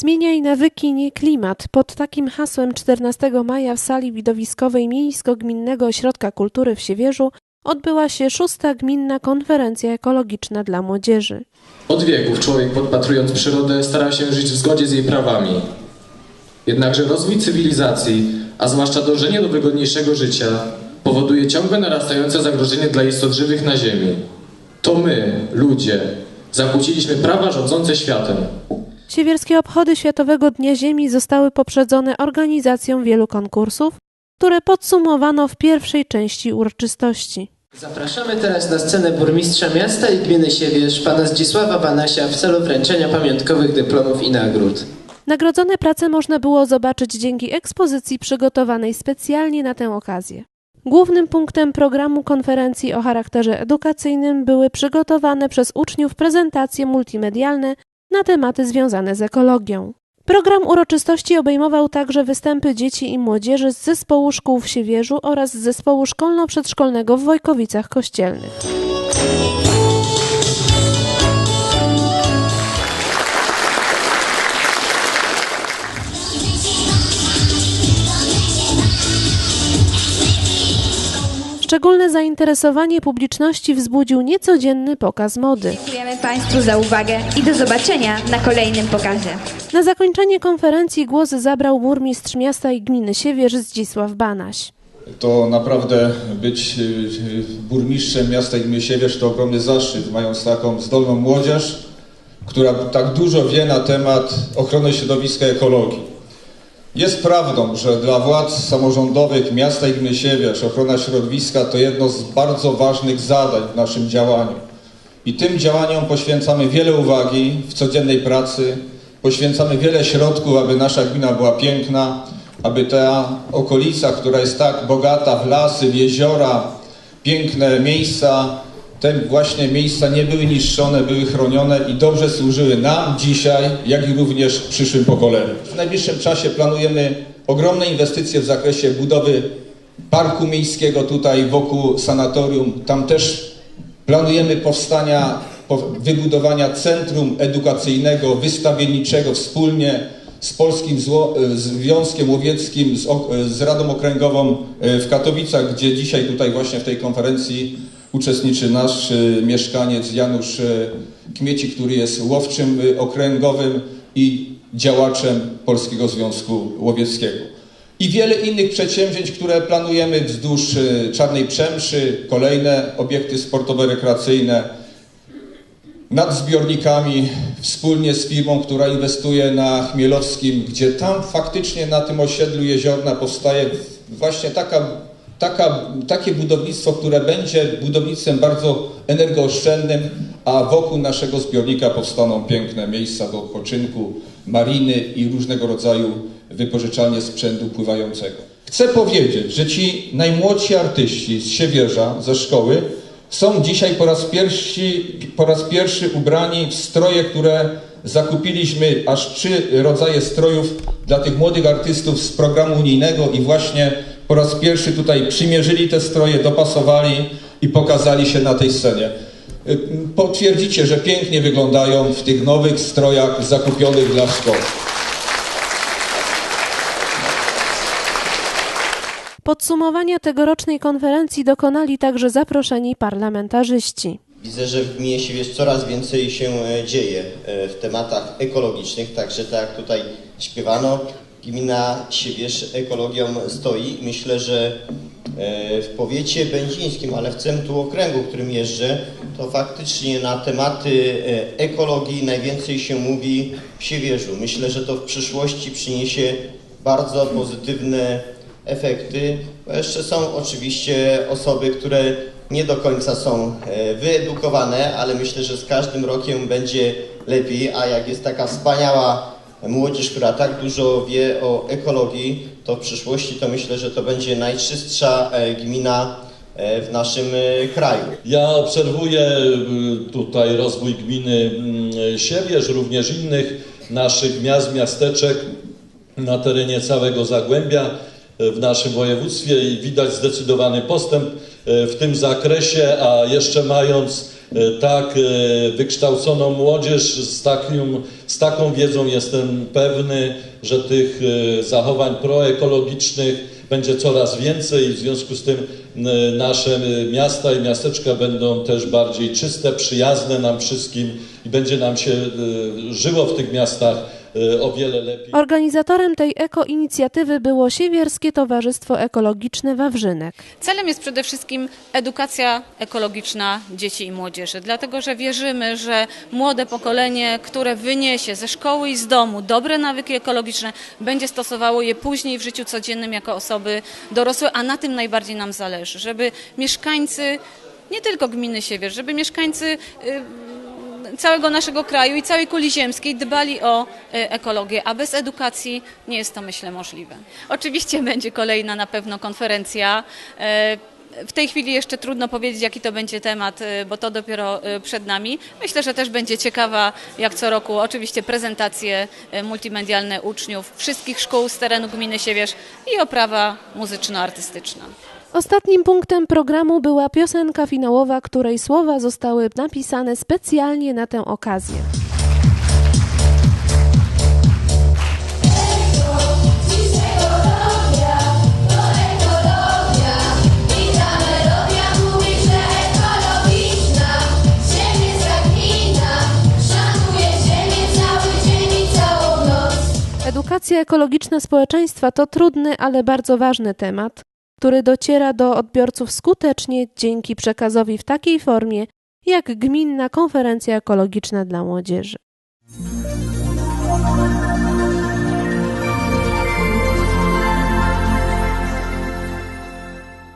Zmieniaj nawyki, nie klimat. Pod takim hasłem 14 maja w sali widowiskowej Miejsko-Gminnego Ośrodka Kultury w Siewierzu odbyła się szósta gminna konferencja ekologiczna dla młodzieży. Od wieków człowiek podpatrując przyrodę starał się żyć w zgodzie z jej prawami. Jednakże rozwój cywilizacji, a zwłaszcza dążenie do wygodniejszego życia, powoduje ciągle narastające zagrożenie dla istot żywych na Ziemi. To my, ludzie, zakłóciliśmy prawa rządzące światem. Siewierskie obchody Światowego Dnia Ziemi zostały poprzedzone organizacją wielu konkursów, które podsumowano w pierwszej części uroczystości. Zapraszamy teraz na scenę burmistrza miasta i gminy Siewierz, pana Zdzisława Banasia w celu wręczenia pamiątkowych dyplomów i nagród. Nagrodzone prace można było zobaczyć dzięki ekspozycji przygotowanej specjalnie na tę okazję. Głównym punktem programu konferencji o charakterze edukacyjnym były przygotowane przez uczniów prezentacje multimedialne na tematy związane z ekologią. Program uroczystości obejmował także występy dzieci i młodzieży z zespołu szkół w Siewierzu oraz z zespołu szkolno-przedszkolnego w Wojkowicach Kościelnych. Szczególne zainteresowanie publiczności wzbudził niecodzienny pokaz mody. Państwu za uwagę i do zobaczenia na kolejnym pokazie. Na zakończenie konferencji głos zabrał burmistrz miasta i gminy Siewierz Zdzisław Banaś. To naprawdę być y, y, burmistrzem miasta i gminy Siewierz to ogromny zaszczyt, mając taką zdolną młodzież, która tak dużo wie na temat ochrony środowiska i ekologii. Jest prawdą, że dla władz samorządowych miasta i gminy Siewierz ochrona środowiska to jedno z bardzo ważnych zadań w naszym działaniu. I tym działaniom poświęcamy wiele uwagi w codziennej pracy, poświęcamy wiele środków, aby nasza gmina była piękna, aby ta okolica, która jest tak bogata w lasy, w jeziora, piękne miejsca, te właśnie miejsca nie były niszczone, były chronione i dobrze służyły nam dzisiaj, jak i również przyszłym pokoleniom. W najbliższym czasie planujemy ogromne inwestycje w zakresie budowy parku miejskiego tutaj wokół sanatorium. Tam też planujemy powstania, wybudowania centrum edukacyjnego, wystawienniczego wspólnie z Polskim Związkiem Łowieckim, z, z Radą Okręgową w Katowicach, gdzie dzisiaj tutaj właśnie w tej konferencji uczestniczy nasz e, mieszkaniec Janusz e, Kmieci, który jest łowczym e, okręgowym i działaczem Polskiego Związku Łowieckiego. I wiele innych przedsięwzięć, które planujemy wzdłuż Czarnej Przemszy, kolejne obiekty sportowo-rekreacyjne, nad zbiornikami wspólnie z firmą, która inwestuje na Chmielowskim, gdzie tam faktycznie na tym osiedlu jeziorna powstaje właśnie taka taka, takie budownictwo, które będzie budownictwem bardzo energooszczędnym, a wokół naszego zbiornika powstaną piękne miejsca do odpoczynku, mariny i różnego rodzaju wypożyczalnie sprzętu pływającego. Chcę powiedzieć, że ci najmłodsi artyści z Siewierza, ze szkoły, są dzisiaj po raz, pierwszy, po raz pierwszy ubrani w stroje, które zakupiliśmy, aż trzy rodzaje strojów dla tych młodych artystów z programu unijnego i właśnie po raz pierwszy tutaj przymierzyli te stroje, dopasowali i pokazali się na tej scenie. Potwierdzicie, że pięknie wyglądają w tych nowych strojach zakupionych dla szkoły. Podsumowania tegorocznej konferencji dokonali także zaproszeni parlamentarzyści. Widzę, że w gminie Siewierz coraz więcej się e, dzieje e, w tematach ekologicznych, także tak jak tutaj śpiewano, gmina Siewierz ekologią stoi. Myślę, że e, w powiecie będzińskim, ale w centrum okręgu, którym jeżdżę, to faktycznie na tematy ekologii najwięcej się mówi w Siewierzu. Myślę, że to w przyszłości przyniesie bardzo pozytywne efekty, bo jeszcze są oczywiście osoby, które nie do końca są e, wyedukowane, ale myślę, że z każdym rokiem będzie lepiej, a jak jest taka wspaniała młodzież, która tak dużo wie o ekologii, to w przyszłości to myślę, że to będzie najczystsza e, gmina e, w naszym kraju. Ja obserwuję tutaj rozwój gminy Siewierz, również innych naszych miast, miasteczek na terenie całego Zagłębia w naszym województwie i widać zdecydowany postęp e, w tym zakresie, a jeszcze mając e, tak e, wykształconą młodzież z, takim, z taką wiedzą jestem pewny, że tych zachowań proekologicznych będzie coraz więcej. I w związku z tym nasze miasta i miasteczka będą też bardziej czyste, przyjazne nam wszystkim i będzie nam się żyło w tych miastach o wiele lepiej. Organizatorem tej ekoinicjatywy było Siewierskie Towarzystwo Ekologiczne Wawrzynek. Celem jest przede wszystkim edukacja ekologiczna dzieci i młodzieży, dlatego że wierzymy, że młode pokolenie, które wyniesie ze szkoły i z domu dobre nawyki ekologiczne, będzie stosowało je później w życiu codziennym jako osoby dorosłe, a na tym najbardziej nam zależy, żeby mieszkańcy nie tylko gminy Siewierz, żeby mieszkańcy y, całego naszego kraju i całej kuli ziemskiej dbali o e, ekologię, a bez edukacji nie jest to myślę możliwe. Oczywiście będzie kolejna na pewno konferencja. e, W tej chwili jeszcze trudno powiedzieć, jaki to będzie temat, e, bo to dopiero przed nami. Myślę, że też będzie ciekawa, jak co roku, oczywiście prezentacje multimedialne uczniów wszystkich szkół z terenu gminy Siewierz i oprawa muzyczno-artystyczna. Ostatnim punktem programu była piosenka finałowa, której słowa zostały napisane specjalnie na tę okazję. Edukacja ekologiczna społeczeństwa to trudny, ale bardzo ważny temat, który dociera do odbiorców skutecznie dzięki przekazowi w takiej formie, jak Gminna Konferencja Ekologiczna dla Młodzieży.